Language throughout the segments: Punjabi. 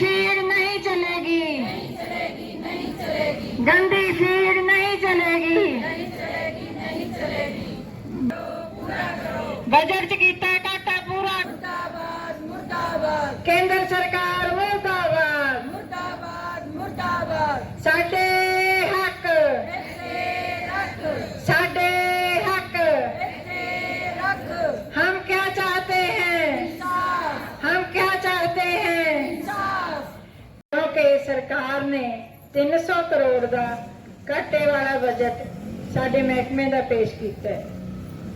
शेर नहीं चलेगी गंदी शेर नहीं चलेगी बजट किता घाटा पूरा केंद्र सरकार मुर्दाबाद मुर्दाबाद मुर्दाबाद साढ़े ਸਰਕਾਰ ਨੇ 300 ਕਰੋੜ ਦਾ ਘਾਟੇ ਵਾਲਾ ਬਜਟ ਸਾਡੇ ਮਹਿਕਮੇ ਦਾ ਪੇਸ਼ ਕੀਤਾ ਹੈ।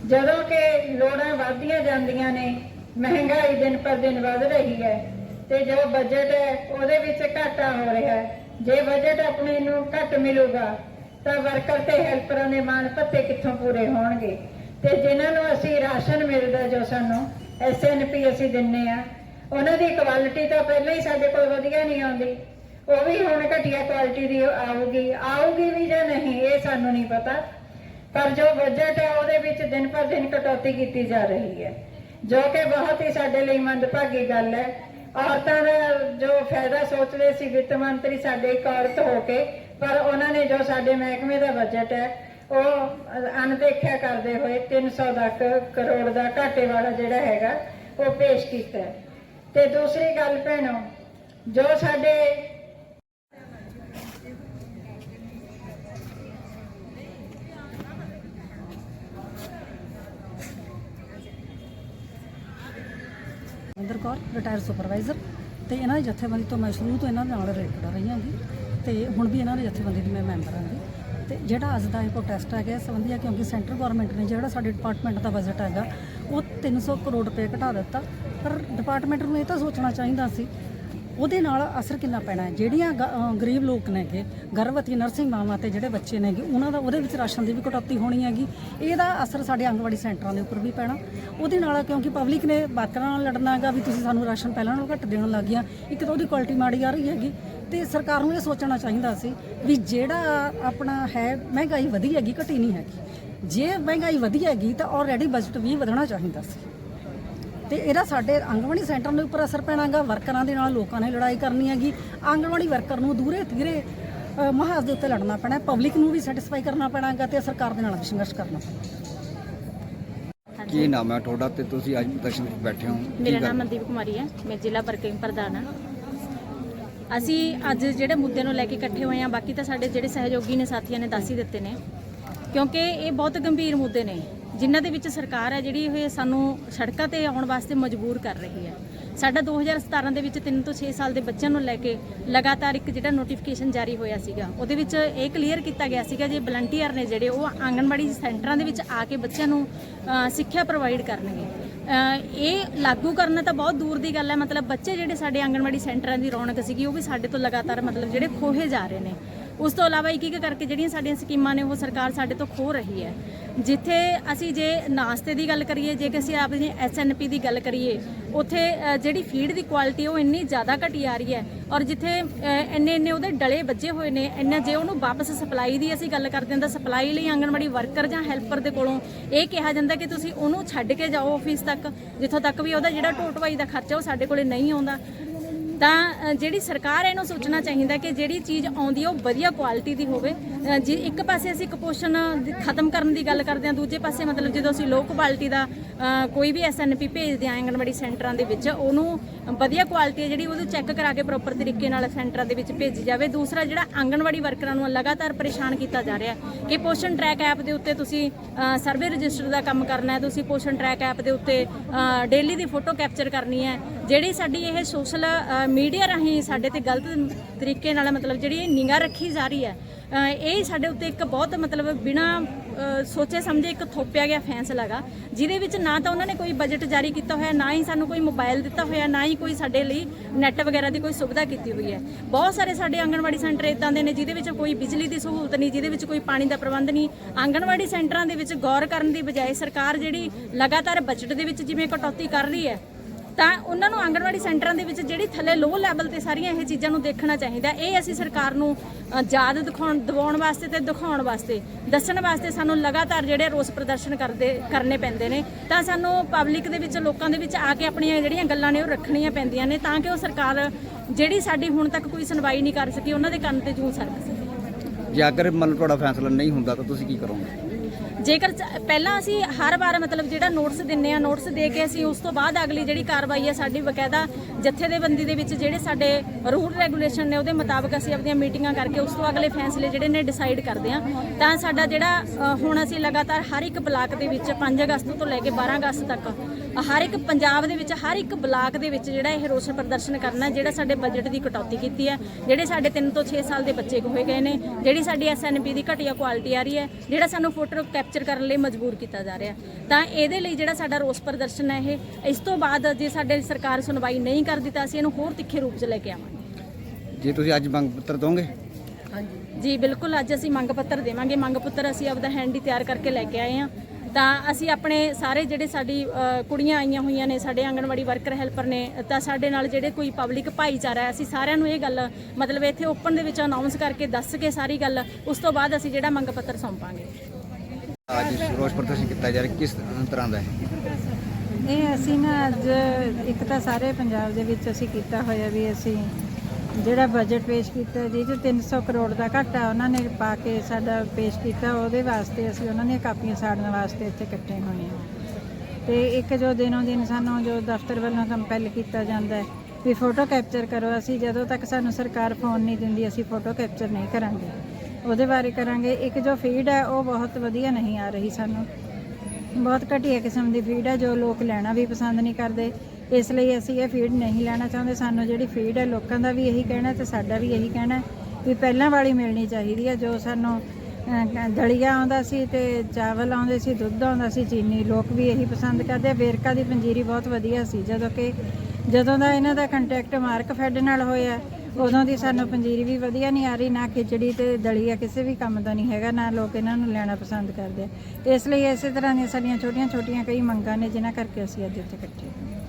ਜਦੋਂ ਕਿ ਲੋੜਾਂ ਵਧਦੀਆਂ ਜਾਂਦੀਆਂ ਨੇ, ਮਹਿੰਗਾਈ ਦਿਨ ਪਰ ਦਿਨ ਵਧ ਰਹੀ ਹੈ ਤੇ ਜੋ ਬਜਟ ਹੈ, ਉਹਦੇ ਵਿੱਚ ਘਾਟਾ ਹੋ ਰਿਹਾ ਹੈ। ਜੇ ਬਜਟ ਆਪਣੇ ਨੂੰ ਘੱਟ ਮਿਲੂਗਾ, ਤਾਂ ਵਰਕਰ ਤੇ ਹੈਲਪਰਾਂ ਦੇ ਮਾਨ ਭੱਤੇ ਕਿੱਥੋਂ ਪੂਰੇ ਹੋਣਗੇ? ਤੇ ਜਿਨ੍ਹਾਂ ਨੂੰ ਅਸੀਂ ਰਾਸ਼ਨ ਮਿਲਦਾ ਜੋ ਸਾਨੂੰ ਐਸਐਨਪੀ ਅਸੀਂ ਦਿੰਨੇ ਆ, ਉਹਨਾਂ ਦੀ ਕੁਆਲਿਟੀ ਤਾਂ ਪਹਿਲਾਂ ਹੀ ਸਾਡੇ ਕੋਲ ਵਧੀਆ ਨਹੀਂ ਆਉਂਦੀ। ਉਹ ਵੀ ਹੁਣ ਘਟੀਆ ਕੁਆਲਿਟੀ ਦੀ ਆਊਗੀ ਆਊਗੀ ਵੀ ਜਾਂ ਨਹੀਂ, ਇਹ ਸਾਨੂੰ ਨਹੀਂ ਪਤਾ। ਪਰ ਜੋ ਬਜਟ ਹੈ ਉਹਦੇ ਵਿੱਚ ਦਿਨ ਪਰ ਦਿਨ ਕਟੌਤੀ ਕੀਤੀ ਜਾ ਰਹੀ ਹੈ, ਜੋ ਕਿ ਬਹੁਤ ਹੀ ਸਾਡੇ ਲਈ ਮੰਦਭਾਗੀ ਗੱਲ ਹੈ। ਔਰਤਾਂ ਦਾ ਜੋ ਫਾਇਦਾ ਸੋਚਦੇ ਸੀ, ਵਿੱਤ ਮੰਤਰੀ ਸਾਡੇ ਇੱਕ ਔਰਤ ਹੋ ਕੇ, ਪਰ ਉਹਨਾਂ ਨੇ ਜੋ ਸਾਡੇ ਮਹਿਕਮੇ ਦਾ ਬਜਟ ਹੈ, ਉਹ ਅਣਦੇਖਿਆ ਕਰਦੇ ਹੋਏ 300 ਦਾ ਕ- ਕਰੋੜ ਦਾ ਘਾਟੇ ਵਾਲਾ ਜਿਹੜਾ ਹੈਗਾ, ਉਹ ਪੇਸ਼ ਕੀਤਾ ਤੇ ਦੂਸਰੀ ਗੱਲ ਭੈਣੋ, ਜੋ ਸਾਡੇ ਇੰਦਰ ਕੌਰ ਰਿਟਾਇਰ ਸੁਪਰਵਾਈਜ਼ਰ ਤੇ ਇਹਨਾਂ ਦੀ ਜਥੇਬੰਦੀ ਤੋਂ ਮੈਂ ਸ਼ੁਰੂ ਤੋਂ ਇਹਨਾਂ ਦੇ ਨਾਲ ਰਿਲੇਟਡ ਰਹੀ ਹਾਂਗੀ ਤੇ ਹੁਣ ਵੀ ਇਹਨਾਂ ਦੀ ਜਥੇਬੰਦੀ ਦੀ ਮੈਂ ਮੈਂਬਰ ਹਾਂਗੀ ਤੇ ਜਿਹੜਾ ਅੱਜ ਦਾ ਇਹ ਪ੍ਰੋਟੈਸਟ ਹੈਗਾ ਇਸ ਸੰਬੰਧੀ ਆ ਕਿਉਂਕਿ ਸੈਂਟਰ ਗਵਰਨਮੈਂਟ ਨੇ ਜਿਹੜਾ ਸਾਡੇ ਡਿਪਾਰਟਮੈਂਟ ਦਾ ਬਜਟ ਹੈਗਾ, ਉਹ 300 ਕਰੋੜ ਰੁਪਏ ਘਟਾ ਦਿੱਤਾ। ਪਰ ਡਿਪਾਰਟਮੈਂਟ ਨੂੰ ਇਹ ਤਾਂ ਸੋਚਣਾ ਚਾਹੀਦਾ ਸੀ ਉਹਦੇ ਨਾਲ ਅਸਰ ਕਿੰਨਾ ਪੈਣਾ ਹੈ? ਜਿਹੜੀਆਂ ਗ- ਗਰੀਬ ਲੋਕ ਨੇਗੇ ਗਰਭਵਤੀ ਨਰਸਿੰਗ ਮਾਵਾਂ ਤੇ ਜਿਹੜੇ ਬੱਚੇ ਨੇਗੇ ਉਹਨਾਂ ਦਾ ਉਹਦੇ ਵਿੱਚ ਰਾਸ਼ਨ ਦੀ ਵੀ ਕਟੌਤੀ ਹੋਣੀ ਹੈਗੀ। ਇਹਦਾ ਅਸਰ ਸਾਡੇ ਆਂਗਣਵਾੜੀ ਸੈਂਟਰਾਂ ਦੇ ਉੱਪਰ ਵੀ ਪੈਣਾ। ਉਹਦੇ ਨਾਲ ਕਿਉਂਕਿ ਪਬਲਿਕ ਨੇ ਵਰਕਰਾਂ ਨਾਲ ਲੜਨਾ ਹੈਗਾ ਵੀ ਤੁਸੀਂ ਸਾਨੂੰ ਰਾਸ਼ਨ ਪਹਿਲਾਂ ਨਾਲੋਂ ਘੱਟ ਦੇਣ ਲੱਗ ਗਿਆ ਇੱਕ ਤਾਂ ਉਹਦੀ ਕੁਆਲਿਟੀ ਮਾੜੀ ਆ ਰਹੀ ਹੈਗੀ। ਤੇ ਸਰਕਾਰ ਨੂੰ ਇਹ ਸੋਚਣਾ ਚਾਹੀਦਾ ਸੀ ਵੀ ਜਿਹੜਾ ਆਪਣਾ ਹੈ, ਮਹਿੰਗਾਈ ਵਧੀ ਹੈਗੀ, ਘਟੀ ਨਹੀਂ ਹੈਗੀ। ਜੇ ਮਹਿੰਗਾਈ ਵਧੀ ਹੈਗੀ ਤਾਂ ਆਲਰੇਡੀ ਬਜਟ ਵੀ ਵਧਣਾ ਚਾਹੀਦਾ ਸੀ। ਤੇ ਇਹਦਾ ਸਾਡੇ ਆਂਗਣਵਾੜੀ ਸੈਂਟਰ ਦੇ ਉੱਪਰ ਅਸਰ ਪੈਣਾਗਾ ਵਰਕਰਾਂ ਦੇ ਨਾਲ ਲੋਕਾਂ ਨੇ ਲੜਾਈ ਕਰਨੀ ਹੈਗੀ। ਆਂਗਣਵਾੜੀ ਵਰਕਰ ਨੂੰ ਦੂਰੇ ਧੀਰੇ ਮੁਹਾਜ਼ ਦੇ ਉੱਤੇ ਲੜਨਾ ਪੈਣਾ ਪਬਲਿਕ ਨੂੰ ਵੀ ਸੈਟੀਸਫਾਈ ਕਰਨਾ ਪੈਣਾਗਾ ਤੇ ਸਰਕਾਰ ਦੇ ਨਾਲ ਵੀ ਸੰਘਰਸ਼ ਕਰਨਾ ਪੈਣਾ। ਕੀ ਨਾਮ ਹੈ ਤੁਹਾਡਾ ਤੇ ਤੁਸੀਂ ਅੱਜ ਪ੍ਰਦਰਸ਼ਨ ਵਿੱਚ ਬੈਠੇ ਹੋ? ਮੇਰਾ ਨਾਮ ਮਨਦੀਪ ਕੁਮਾਰੀ ਹੈ ਮੈਂ ਜ਼ਿਲ੍ਹਾ ਵਰਕਿੰਗ ਪ੍ਰਧਾਨ ਹਾਂ। ਅਸੀਂ ਅੱਜ ਜਿਹੜੇ ਮੁੱਦੇ ਨੂੰ ਲੈ ਕੇ ਇਕੱਠੇ ਹੋਏ ਹਾਂ ਬਾਕੀ ਤਾਂ ਸਾਡੇ ਜਿਹੜੇ ਸਹਿਯੋਗੀ ਨੇ ਸਾਥੀਆਂ ਨੇ ਦੱਸ ਹੀ ਦਿੱਤੇ ਨੇ। ਕਿਉਂਕਿ ਇਹ ਬਹੁਤ ਗੰਭੀਰ ਮੁੱਦੇ ਨੇ। ਜਿਨ੍ਹਾਂ ਦੇ ਵਿੱਚ ਸਰਕਾਰ ਹੈ ਜਿਹੜੀ ਇਹ ਸਾਨੂੰ ਸੜਕਾਂ ਤੇ ਆਉਣ ਵਾਸਤੇ ਮਜਬੂਰ ਕਰ ਰਹੀ ਹੈ। ਸਾਡਾ 2017 ਦੇ ਵਿੱਚ 3 ਤੋਂ 6 ਸਾਲ ਦੇ ਬੱਚਿਆਂ ਨੂੰ ਲੈ ਕੇ ਲਗਾਤਾਰ ਇੱਕ ਜਿਹੜਾ ਨੋਟੀਫਿਕੇਸ਼ਨ ਜਾਰੀ ਹੋਇਆ ਸੀਗਾ, ਉਹਦੇ ਵਿੱਚ ਇਹ ਕਲੀਅਰ ਕੀਤਾ ਗਿਆ ਸੀਗਾ ਜੇ ਵਲੰਟੀਅਰ ਨੇ ਜਿਹੜੇ, ਉਹ ਆਂਗਣਵਾੜੀ ਸੈਂਟਰਾਂ ਦੇ ਵਿੱਚ ਆ ਕੇ ਬੱਚਿਆਂ ਨੂੰ ਸਿੱਖਿਆ ਪ੍ਰੋਵਾਈਡ ਕਰਨਗੇ। ਇਹ ਲਾਗੂ ਕਰਨਾ ਤਾਂ ਬਹੁਤ ਦੂਰ ਦੀ ਗੱਲ ਹੈ, ਮਤਲਬ ਬੱਚੇ ਜਿਹੜੇ ਸਾਡੇ ਆਂਗਣਵਾੜੀ ਸੈਂਟਰਾਂ ਦੀ ਰੌਣਕ ਸੀਗੀ, ਉਹ ਵੀ ਸਾਡੇ ਤੋਂ ਲਗਾਤਾਰ ਮਤਲਬ ਜਿਹੜੇ ਖੋਹੇ ਜਾ ਰਹੇ ਨੇ। ਉਸ ਤੋਂ ਇਲਾਵਾ ਇੱਕ ਇੱਕ ਕਰਕੇ ਜਿਹੜੀਆਂ ਸਾਡੀਆਂ ਸਕੀਮਾਂ ਨੇ ਉਹ ਸਰਕਾਰ ਸਾਡੇ ਤੋਂ ਖੋ ਰਹੀ ਹੈ। ਜਿੱਥੇ ਅਸੀਂ ਜੇ ਨਾਸਤੇ ਦੀ ਗੱਲ ਕਰੀਏ, ਜੇ ਕਿ ਅਸੀਂ ਆਪਣੀ ਐਸਐਨਪੀ ਦੀ ਗੱਲ ਕਰੀਏ, ਉੱਥੇ ਜਿਹੜੀ ਫੀਡ ਦੀ ਕੁਆਲਿਟੀ ਉਹ ਇੰਨੀ ਜ਼ਿਆਦਾ ਘਟੀ ਆ ਰਹੀ ਹੈ ਔਰ ਜਿੱਥੇ ਇੰਨੇ ਇੰਨੇ ਉਹਦੇ ਡਲੇ ਵੱਜੇ ਹੋਏ ਨੇ, ਇੰਨਾ ਜੇ ਉਹਨੂੰ ਵਾਪਸ ਸਪਲਾਈ ਦੀ ਅਸੀਂ ਗੱਲ ਕਰਦੇ ਹਾਂ ਤਾਂ ਸਪਲਾਈ ਲਈ ਆਂਗਣਵਾੜੀ ਵਰਕਰ ਜਾਂ ਹੈਲਪਰ ਦੇ ਕੋਲੋਂ ਇਹ ਕਿਹਾ ਜਾਂਦਾ ਕਿ ਤੁਸੀਂ ਉਹਨੂੰ ਛੱਡ ਕੇ ਜਾਓ ਆਫਿਸ ਤੱਕ, ਜਿੱਥੋਂ ਤੱਕ ਵੀ ਉਹਦਾ ਜਿਹੜਾ ਢੋਟਵਾਈ ਦਾ ਖਰਚਾ ਉਹ ਸਾਡੇ ਕੋਲੇ ਨਹੀਂ ਆਉਂਦਾ। ਤਾਂ ਜਿਹੜੀ ਸਰਕਾਰ ਇਹਨੂੰ ਸੋਚਣਾ ਚਾਹੀਦਾ ਕਿ ਜਿਹੜੀ ਚੀਜ਼ ਆਉਂਦੀ ਹੈ ਉਹ ਵਧੀਆ ਕੁਆਲਿਟੀ ਦੀ ਹੋਵੇ। ਅ, ਜੇ ਇੱਕ ਪਾਸੇ ਅਸੀਂ ਕੁਪੋਸ਼ਣ ਖਤਮ ਕਰਨ ਦੀ ਗੱਲ ਕਰਦੇ ਹਾਂ ਦੂਜੇ ਪਾਸੇ ਮਤਲਬ ਜਦੋਂ ਅਸੀਂ ਲੋ ਕੁਆਲਿਟੀ ਦਾ ਕੋਈ ਵੀ ਐਸਐਨਪੀ ਭੇਜਦੇ ਹਾਂ ਆਂਗਣਵਾੜੀ ਸੈਂਟਰਾਂ ਦੇ ਵਿੱਚ ਉਹਨੂੰ ਵਧੀਆ ਕੁਆਲਿਟੀ ਹੈ ਜਿਹੜੀ ਉਹਨੂੰ ਚੈੱਕ ਕਰਾ ਕੇ ਪ੍ਰੋਪਰ ਤਰੀਕੇ ਨਾਲ ਸੈਂਟਰਾਂ ਦੇ ਵਿੱਚ ਭੇਜੀ ਜਾਵੇ। ਦੂਸਰਾ ਜਿਹੜਾ ਆਂਗਣਵਾੜੀ ਵਰਕਰਾਂ ਨੂੰ ਲਗਾਤਾਰ ਪਰੇਸ਼ਾਨ ਕੀਤਾ ਜਾ ਰਿਹਾ ਕਿ ਪੋਸ਼ਣ ਟਰੈਕ ਐਪ ਦੇ ਉੱਤੇ ਤੁਸੀਂ ਸਰਵੇ ਰਜਿਸਟਰ ਦਾ ਕੰਮ ਕਰਨਾ ਹੈ ਤੁਸੀਂ ਪੋਸ਼ਣ ਟਰੈਕ ਐਪ ਦੇ ਉੱਤੇ ਡੇਲੀ ਦੀ ਫੋਟੋ ਕੈਪਚਰ ਕਰਨੀ ਹੈ ਜਿਹੜੀ ਸਾਡੀ ਇਹ ਸੋਸ਼ਲ ਮੀਡੀਆ ਰਾਹੀਂ ਸਾਡੇ ਤੇ ਗਲਤ ਤਰੀਕੇ ਨਾਲ ਮਤਲਬ ਜਿਹੜੀ ਇਹ ਨਿਗਾਹ ਰੱਖੀ ਜਾ ਰਹੀ ਹੈ ਇਹ ਸਾਡੇ ਉੱਤੇ ਇੱਕ ਬਹੁਤ ਮਤਲਬ ਬਿਨਾ ਸੋਚੇ ਸਮਝੇ ਇੱਕ ਥੋਪਿਆ ਗਿਆ ਫੈਸਲਾ ਗਾ ਜਿਹਦੇ ਵਿੱਚ ਨਾ ਤਾਂ ਉਹਨਾਂ ਨੇ ਕੋਈ ਬਜਟ ਜਾਰੀ ਕੀਤਾ ਹੋਇਆ, ਨਾ ਹੀ ਸਾਨੂੰ ਕੋਈ ਮੋਬਾਈਲ ਦਿੱਤਾ ਹੋਇਆ, ਨਾ ਹੀ ਕੋਈ ਸਾਡੇ ਲਈ ਨੈੱਟ ਵਗੈਰਾ ਦੀ ਕੋਈ ਸੁਵਿਧਾ ਕੀਤੀ ਹੋਈ ਹੈ। ਬਹੁਤ ਸਾਰੇ ਸਾਡੇ ਆਂਗਣਵਾੜੀ ਸੈਂਟਰ ਇਦਾਂ ਦੇ ਨੇ ਜਿਹਦੇ ਵਿੱਚ ਕੋਈ ਬਿਜਲੀ ਦੀ ਸਹੂਲਤ ਨਹੀਂ, ਜਿਹਦੇ ਵਿੱਚ ਕੋਈ ਪਾਣੀ ਦਾ ਪ੍ਰਬੰਧ ਨਹੀਂ। ਆਂਗਣਵਾੜੀ ਸੈਂਟਰਾਂ ਦੇ ਵਿੱਚ ਗੌਰ ਕਰਨ ਦੀ ਬਜਾਏ ਸਰਕਾਰ ਜਿਹੜੀ ਲਗਾਤਾਰ ਬਜਟ ਦੇ ਵਿੱਚ ਜਿਵੇਂ ਕਟੌਤੀ ਕਰ ਰਹੀ ਹੈ ਤਾਂ ਉਹਨਾਂ ਨੂੰ ਆਂਗਣਵਾੜੀ ਸੈਂਟਰਾਂ ਦੇ ਵਿੱਚ ਜਿਹੜੀ ਥੱਲੇ ਲੋ ਲੈਵਲ ਤੇ ਸਾਰੀਆਂ ਇਹ ਚੀਜ਼ਾਂ ਨੂੰ ਦੇਖਣਾ ਚਾਹੀਦਾ। ਇਹ ਅਸੀਂ ਸਰਕਾਰ ਨੂੰ ਯਾਦ ਦਿਖਾਉਣ, ਦਿਵਾਉਣ ਵਾਸਤੇ ਤੇ ਦਿਖਾਉਣ ਵਾਸਤੇ, ਦੱਸਣ ਵਾਸਤੇ ਸਾਨੂੰ ਲਗਾਤਾਰ ਜਿਹੜੇ ਰੋਸ ਪ੍ਰਦਰਸ਼ਨ ਕਰਦੇ, ਕਰਨੇ ਪੈਂਦੇ ਨੇ। ਤਾਂ ਸਾਨੂੰ ਪਬਲਿਕ ਦੇ ਵਿੱਚ, ਲੋਕਾਂ ਦੇ ਵਿੱਚ ਆ ਕੇ ਆਪਣੀਆਂ ਜਿਹੜੀਆਂ ਗੱਲਾਂ ਨੇ ਉਹ ਰੱਖਣੀਆਂ ਪੈਂਦੀਆਂ ਨੇ ਤਾਂ ਕਿ ਉਹ ਸਰਕਾਰ ਜਿਹੜੀ ਸਾਡੀ ਹੁਣ ਤੱਕ ਕੋਈ ਸੁਣਵਾਈ ਨਹੀਂ ਕਰ ਸਕੀ, ਉਹਨਾਂ ਦੇ ਕੰਨ ਤੇ ਜੂ ਸਰਕ ਸਕੀ। ਜੇ ਅਗਰ ਮੰਨ ਤੁਹਾਡਾ ਫੈਸਲਾ ਨਹੀਂ ਹੁੰਦਾ ਤਾਂ ਤੁਸੀਂ ਕੀ ਕਰੋਗੇ? ਜੇਕਰ ਪਹਿਲਾਂ ਅਸੀਂ ਹਰ ਵਾਰ ਮਤਲਬ ਜਿਹੜਾ ਨੋਟਿਸ ਦਿੰਨੇ ਆ ਨੋਟਿਸ ਦੇ ਕੇ ਅਸੀਂ ਉਸ ਤੋਂ ਬਾਅਦ ਅਗਲੀ ਜਿਹੜੀ ਕਾਰਵਾਈ ਹੈ ਸਾਡੀ ਬਕਾਇਦਾ ਜੱਥੇ ਦੇ ਬੰਦੀ ਦੇ ਵਿੱਚ ਜਿਹੜੇ ਸਾਡੇ ਰੂਲ ਰੈਗੂਲੇਸ਼ਨ ਨੇ ਉਹਦੇ ਮੁਤਾਬਕ ਅਸੀਂ ਆਪਣੀਆਂ ਮੀਟਿੰਗਾਂ ਕਰਕੇ ਉਸ ਤੋਂ ਅਗਲੇ ਫੈਸਲੇ ਜਿਹੜੇ ਨੇ ਡਿਸਾਈਡ ਕਰਦੇ ਆ। ਤਾਂ ਸਾਡਾ ਜਿਹੜਾ ਹੁਣ ਅਸੀਂ ਲਗਾਤਾਰ ਹਰ ਇੱਕ ਬਲਾਕ ਦੇ ਵਿੱਚ 5 ਅਗਸਤ ਤੋਂ ਲੈ ਕੇ 12 ਅਗਸਤ ਤੱਕ ਹਰ ਇੱਕ ਪੰਜਾਬ ਦੇ ਵਿੱਚ ਹਰ ਇੱਕ ਬਲਾਕ ਦੇ ਵਿੱਚ ਜਿਹੜਾ ਇਹ ਰੋਸ ਪ੍ਰਦਰਸ਼ਨ ਕਰਨਾ ਜਿਹੜਾ ਸਾਡੇ ਬਜਟ ਦੀ ਕਟੌਤੀ ਕੀਤੀ ਹੈ ਜਿਹੜੇ ਸਾਡੇ 3 ਤੋਂ 6 ਸਾਲ ਦੇ ਬੱਚੇ ਹੋਏ ਗਏ ਨੇ ਜਿਹੜੀ ਸਾਡੀ ਐਸਐਨਪੀ ਦੀ ਘਟੀਆ ਕੁਆਲਿਟੀ ਆ ਰਹੀ ਹੈ ਜਿਹੜਾ ਸਾਨੂੰ ਫੋਟੋ ਕੈਪਚਰ ਕਰਨ ਲਈ ਮਜਬੂਰ ਕੀਤਾ ਜਾ ਰਿਹਾ ਤਾਂ ਇਹਦੇ ਲਈ ਜਿਹੜਾ ਸਾਡਾ ਰੋਸ ਪ੍ਰਦਰਸ਼ਨ ਹੈ ਇਹ ਇਸ ਤੋਂ ਬਾਅਦ ਜੇ ਸਾਡੇ ਸਰਕਾਰ ਸੁਣਵਾਈ ਨਹੀਂ ਕਰਦੀ ਤਾਂ ਅਸੀਂ ਇਹਨੂੰ ਹੋਰ ਤਿੱਖੇ ਰੂਪ 'ਚ ਲੈ ਕੇ ਆਵਾਂਗੇ। ਜੇ ਤੁਸੀਂ ਅੱਜ ਮੰਗ ਪੱਤਰ ਦੋਗੇ? ਜੀ ਬਿਲਕੁਲ ਅੱਜ ਅਸੀਂ ਮੰਗ ਪੱਤਰ ਦੇਵਾਂਗੇ। ਮੰਗ ਪੱਤਰ ਅਸੀਂ ਆਪਦਾ ਹੈਂਡੀ ਤਿਆਰ ਕਰਕੇ ਲੈ ਕੇ ਆਏ ਹਾਂ। ਤਾਂ ਅਸੀਂ ਆਪਣੇ ਸਾਰੇ ਜਿਹੜੇ ਸਾਡੀ ਕੁੜੀਆਂ ਆਈਆਂ ਹੋਈਆਂ ਨੇ ਸਾਡੇ ਆਂਗਣਵਾੜੀ ਵਰਕਰ ਹੈਲਪਰ ਨੇ ਤਾਂ ਸਾਡੇ ਨਾਲ ਜਿਹੜੇ ਕੋਈ ਪਬਲਿਕ ਭਾਈਚਾਰਾ ਹੈ ਅਸੀਂ ਸਾਰਿਆਂ ਨੂੰ ਇਹ ਗੱਲ ਮਤਲਬ ਇੱਥੇ ਓਪਨ ਦੇ ਵਿੱਚ ਅਨਾਉਂਸ ਕਰਕੇ ਦੱਸ ਕੇ ਸਾਰੀ ਗੱਲ ਉਸ ਤੋਂ ਬਾਅਦ ਅਸੀਂ ਜਿਹੜਾ ਮੰਗ ਪੱਤਰ ਸੌਂਪਾਂਗੇ। ਅੱਜ ਰੋਸ ਪ੍ਰਦਰਸ਼ਨ ਕੀਤਾ ਜਾ ਰਿਹਾ ਕਿਸ ਤਰ੍ਹਾਂ ਦਾ ਹੈ? ਇਹ ਅਸੀਂ ਨਾ ਅੱਜ ਇੱਕ ਤਾਂ ਸਾਰੇ ਪੰਜਾਬ ਦੇ ਵਿੱਚ ਅਸੀਂ ਕੀਤਾ ਹੋਇਆ ਵੀ ਅਸੀਂ ਜਿਹੜਾ ਬਜਟ ਪੇਸ਼ ਕੀਤਾ ਜਿਹਦੇ 'ਚ 300 ਕਰੋੜ ਦਾ ਘਾਟਾ ਉਹਨਾਂ ਨੇ ਪਾ ਕੇ ਸਾਡਾ ਪੇਸ਼ ਕੀਤਾ, ਉਹਦੇ ਵਾਸਤੇ ਅਸੀਂ ਉਹਨਾਂ ਦੀਆਂ ਕਾਪੀਆਂ ਸਾੜਨ ਵਾਸਤੇ ਇੱਥੇ ਇਕੱਠੇ ਹੋਏ ਹਾਂ। ਤੇ ਇੱਕ ਜੋ ਦਿਨੋਂ ਦਿਨ ਸਾਨੂੰ ਜੋ ਦਫ਼ਤਰ ਵੱਲੋਂ ਕੰਪੈਲ ਕੀਤਾ ਜਾਂਦਾ ਹੈ, ਵੀ ਫੋਟੋ ਕੈਪਚਰ ਕਰੋ, ਅਸੀਂ ਜਦੋਂ ਤੱਕ ਸਾਨੂੰ ਸਰਕਾਰ ਫੋਨ ਨਹੀਂ ਦਿੰਦੀ, ਅਸੀਂ ਫੋਟੋ ਕੈਪਚਰ ਨਹੀਂ ਕਰਾਂਗੇ। ਉਹਦੇ ਬਾਰੇ ਕਰਾਂਗੇ। ਇੱਕ ਜੋ ਫੀਡ ਹੈ, ਉਹ ਬਹੁਤ ਵਧੀਆ ਨਹੀਂ ਆ ਰਹੀ ਸਾਨੂੰ। ਬਹੁਤ ਘਟੀਆ ਕਿਸਮ ਦੀ ਫੀਡ ਹੈ, ਜੋ ਲੋਕ ਲੈਣਾ ਵੀ ਪਸੰਦ ਨਹੀਂ ਕਰਦੇ। ਇਸ ਲਈ ਅਸੀਂ ਇਹ ਫੀਡ ਨਹੀਂ ਲੈਣਾ ਚਾਹੁੰਦੇ। ਸਾਨੂੰ ਜਿਹੜੀ ਫੀਡ ਹੈ, ਲੋਕਾਂ ਦਾ ਵੀ ਇਹੀ ਕਹਿਣਾ ਤੇ ਸਾਡਾ ਵੀ ਇਹੀ ਕਹਿਣਾ ਵੀ ਪਹਿਲਾਂ ਵਾਲੀ ਮਿਲਣੀ ਚਾਹੀਦੀ ਹੈ। ਜੋ ਸਾਨੂੰ ਦਲੀਆ ਆਉਂਦਾ ਸੀ ਤੇ ਚਾਵਲ ਆਉਂਦੇ ਸੀ, ਦੁੱਧ ਆਉਂਦਾ ਸੀ, ਚੀਨੀ, ਲੋਕ ਵੀ ਇਹੀ ਪਸੰਦ ਕਰਦੇ ਆ। ਵੇਰਕਾ ਦੀ ਪੰਜੀਰੀ ਬਹੁਤ ਵਧੀਆ ਸੀ। ਜਦੋਂ ਕਿ, ਜਦੋਂ ਦਾ ਇਹਨਾਂ ਦਾ ਕੰਟੈਕਟ ਮਾਰਕ ਫੈਡ ਨਾਲ ਹੋਇਆ, ਉਦੋਂ ਦੀ ਸਾਨੂੰ ਪੰਜੀਰੀ ਵੀ ਵਧੀਆ ਨਹੀਂ ਆ ਰਹੀ। ਨਾ ਖਿਚੜੀ ਤੇ ਦਲੀਆ ਕਿਸੇ ਵੀ ਕੰਮ ਦਾ ਨਹੀਂ ਹੈਗਾ, ਨਾ ਲੋਕ ਇਹਨਾਂ ਨੂੰ ਲੈਣਾ ਪਸੰਦ ਕਰਦੇ ਆ। ਇਸ ਲਈ ਇਸੇ ਤਰ੍ਹਾਂ ਦੀਆਂ ਸਾਡੀਆਂ ਛੋਟੀਆਂ ਛੋਟੀਆਂ ਕਈ ਮੰਗਾਂ ਨੇ, ਜਿਨ੍ਹਾਂ ਕਰਕੇ ਅਸੀਂ ਅੱਜ ਇੱਥੇ ਇਕੱਠੇ ਹੋਏ